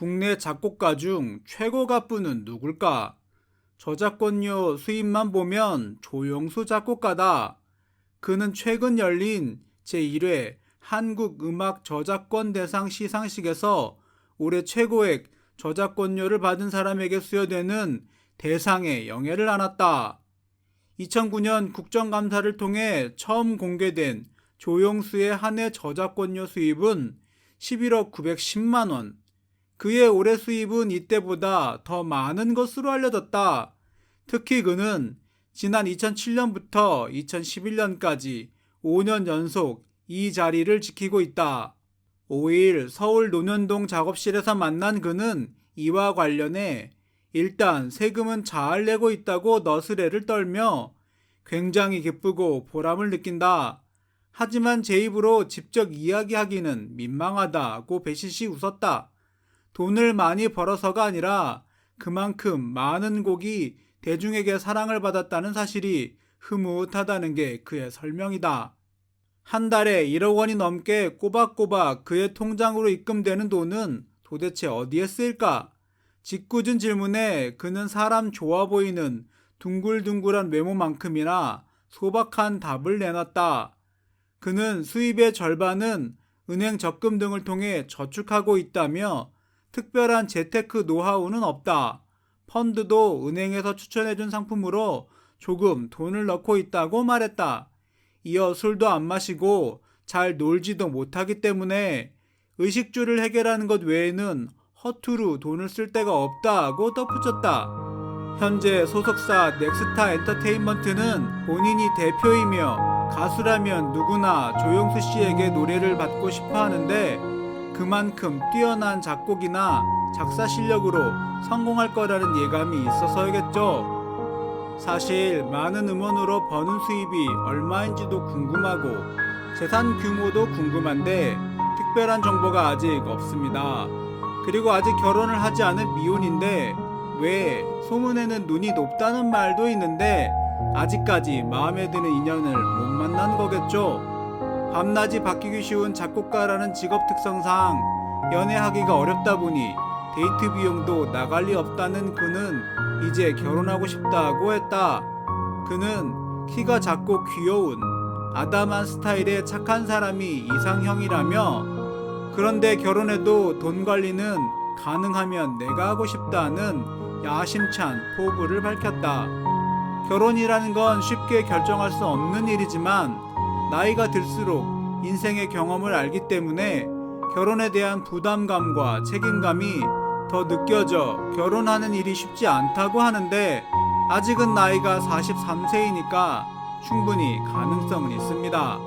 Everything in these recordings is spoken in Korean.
국내 작곡가 중 최고 가부는 누굴까? 저작권료 수입만 보면 조용수 작곡가다. 그는 최근 열린 제1회 한국음악 저작권 대상 시상식에서 올해 최고액 저작권료를 받은 사람에게 수여되는 대상에 영예를 안았다. 2009년 국정감사를 통해 처음 공개된 조용수의 한 해 저작권료 수입은 11억 910만 원. 그의 올해 수입은 이때보다 더 많은 것으로 알려졌다. 특히 그는 지난 2007년부터 2011년까지 5년 연속 이 자리를 지키고 있다. 5일 서울 논현동 작업실에서 만난 그는 이와 관련해 일단 세금은 잘 내고 있다고 너스레를 떨며 굉장히 기쁘고 보람을 느낀다. 하지만 제 입으로 직접 이야기하기는 민망하다고 배시시 웃었다. 돈을 많이 벌어서가 아니라 그만큼 많은 곡이 대중에게 사랑을 받았다는 사실이 흐뭇하다는 게 그의 설명이다. 한 달에 1억 원이 넘게 꼬박꼬박 그의 통장으로 입금되는 돈은 도대체 어디에 쓰일까? 짓궂은 질문에 그는 사람 좋아 보이는 둥글둥글한 외모만큼이나 소박한 답을 내놨다. 그는 수입의 절반은 은행 적금 등을 통해 저축하고 있다며 특별한 재테크 노하우는 없다. 펀드도 은행에서 추천해준 상품으로 조금 돈을 넣고 있다고 말했다. 이어 술도 안 마시고 잘 놀지도 못하기 때문에 의식주를 해결하는 것 외에는 허투루 돈을 쓸 데가 없다고 덧붙였다. 현재 소속사 넥스타 엔터테인먼트는 본인이 대표이며 가수라면 누구나 조용수 씨에게 노래를 받고 싶어 하는데 그만큼 뛰어난 작곡이나 작사 실력으로 성공할 거라는 예감이 있어서겠죠. 사실 많은 음원으로 버는 수입이 얼마인지도 궁금하고 재산 규모도 궁금한데 특별한 정보가 아직 없습니다. 그리고 아직 결혼을 하지 않은 미혼인데 왜 소문에는 눈이 높다는 말도 있는데 아직까지 마음에 드는 인연을 못 만난 거겠죠. 밤낮이 바뀌기 쉬운 작곡가라는 직업 특성상 연애하기가 어렵다 보니 데이트 비용도 나갈 리 없다는 그는 이제 결혼하고 싶다고 했다. 그는 키가 작고 귀여운 아담한 스타일의 착한 사람이 이상형이라며 그런데 결혼해도 돈 관리는 가능하면 내가 하고 싶다는 야심찬 포부를 밝혔다. 결혼이라는 건 쉽게 결정할 수 없는 일이지만 나이가 들수록 인생의 경험을 알기 때문에 결혼에 대한 부담감과 책임감이 더 느껴져 결혼하는 일이 쉽지 않다고 하는데 아직은 나이가 43세이니까 충분히 가능성은 있습니다.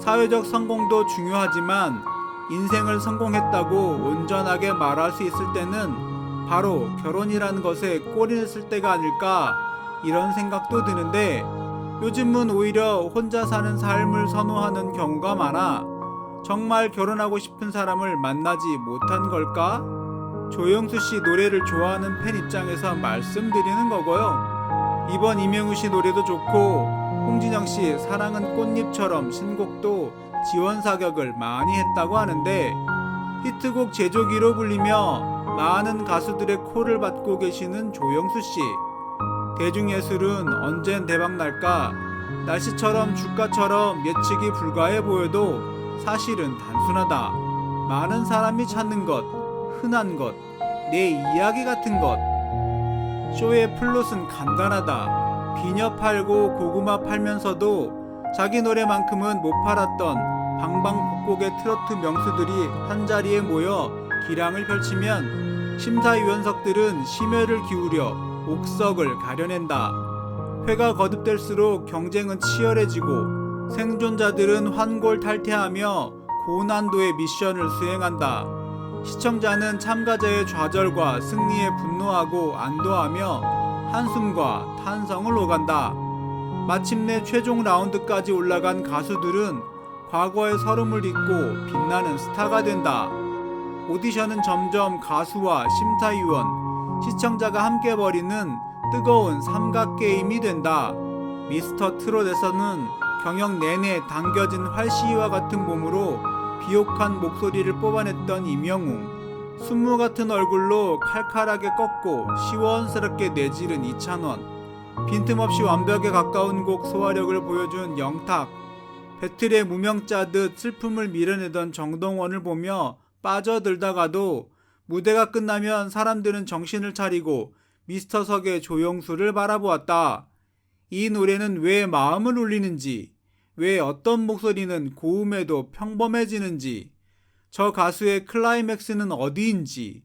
사회적 성공도 중요하지만 인생을 성공했다고 온전하게 말할 수 있을 때는 바로 결혼이라는 것에 꼬리를 쓸 때가 아닐까 이런 생각도 드는데 요즘은 오히려 혼자 사는 삶을 선호하는 경우가 많아 정말 결혼하고 싶은 사람을 만나지 못한 걸까? 조영수 씨 노래를 좋아하는 팬 입장에서 말씀드리는 거고요. 이번 이명우 씨 노래도 좋고 홍진영 씨 사랑은 꽃잎처럼 신곡도 지원 사격을 많이 했다고 하는데 히트곡 제조기로 불리며 많은 가수들의 코를 받고 계시는 조영수 씨. 대중예술은 언젠 대박 날까? 날씨처럼 주가처럼 예측이 불가해 보여도 사실은 단순하다. 많은 사람이 찾는 것, 흔한 것, 내 이야기 같은 것. 쇼의 플롯은 간단하다. 비녀 팔고 고구마 팔면서도 자기 노래만큼은 못 팔았던 방방곡곡의 트로트 명수들이 한 자리에 모여 기량을 펼치면 심사위원석들은 심혈을 기울여 옥석을 가려낸다. 회가 거듭될수록 경쟁은 치열해지고 생존자들은 환골 탈태하며 고난도의 미션을 수행한다. 시청자는 참가자의 좌절과 승리에 분노하고 안도하며 한숨과 탄성을 오간다. 마침내 최종 라운드까지 올라간 가수들은 과거의 서름을 잊고 빛나는 스타가 된다. 오디션은 점점 가수와 심사위원, 시청자가 함께 벌이는 뜨거운 삼각게임이 된다. 미스터 트롯에서는 경영 내내 당겨진 활시위와 같은 몸으로 비옥한 목소리를 뽑아냈던 임영웅. 순무 같은 얼굴로 칼칼하게 꺾고 시원스럽게 내지른 이찬원. 빈틈없이 완벽에 가까운 곡 소화력을 보여준 영탁. 배틀에 무명 짜듯 슬픔을 밀어내던 정동원을 보며 빠져들다가도 무대가 끝나면 사람들은 정신을 차리고 미스터 석의 조영수를 바라보았다. 이 노래는 왜 마음을 울리는지, 왜 어떤 목소리는 고음에도 평범해지는지, 저 가수의 클라이맥스는 어디인지,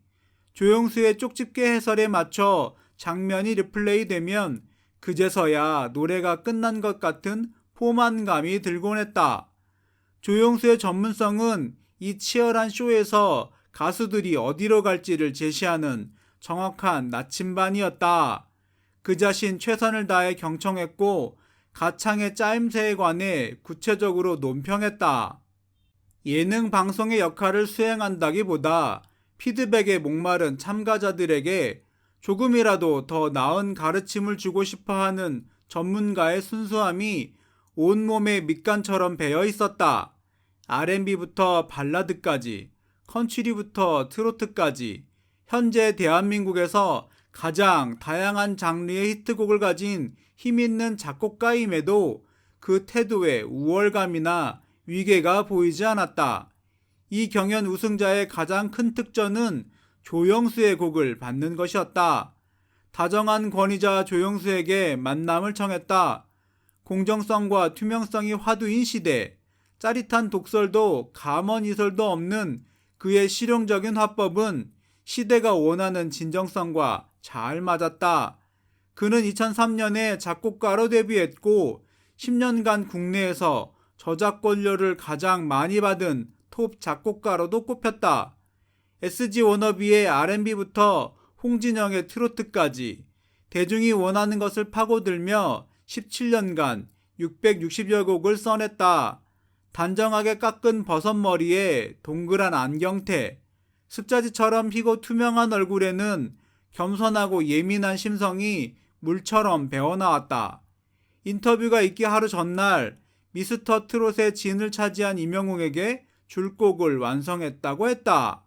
조영수의 쪽집게 해설에 맞춰 장면이 리플레이 되면 그제서야 노래가 끝난 것 같은 포만감이 들곤 했다. 조영수의 전문성은 이 치열한 쇼에서 가수들이 어디로 갈지를 제시하는 정확한 나침반이었다. 그 자신 최선을 다해 경청했고 가창의 짜임새에 관해 구체적으로 논평했다. 예능 방송의 역할을 수행한다기보다 피드백에 목마른 참가자들에게 조금이라도 더 나은 가르침을 주고 싶어 하는 전문가의 순수함이 온몸에 밑간처럼 배어 있었다. R&B부터 발라드까지, 컨츄리부터 트로트까지, 현재 대한민국에서 가장 다양한 장르의 히트곡을 가진 힘있는 작곡가임에도 그 태도에 우월감이나 위계가 보이지 않았다. 이 경연 우승자의 가장 큰 특전은 조영수의 곡을 받는 것이었다. 다정한 권위자 조영수에게 만남을 청했다. 공정성과 투명성이 화두인 시대, 짜릿한 독설도 감언이설도 없는 그의 실용적인 화법은 시대가 원하는 진정성과 잘 맞았다. 그는 2003년에 작곡가로 데뷔했고 10년간 국내에서 저작권료를 가장 많이 받은 톱 작곡가로도 꼽혔다. SG 워너비의 R&B부터 홍진영의 트로트까지 대중이 원하는 것을 파고들며 17년간 660여 곡을 써냈다. 단정하게 깎은 버섯머리에 동그란 안경테, 습자지처럼 희고 투명한 얼굴에는 겸손하고 예민한 심성이 물처럼 배어나왔다. 인터뷰가 있기 하루 전날 미스터 트롯의 진을 차지한 임영웅에게 줄곡을 완성했다고 했다.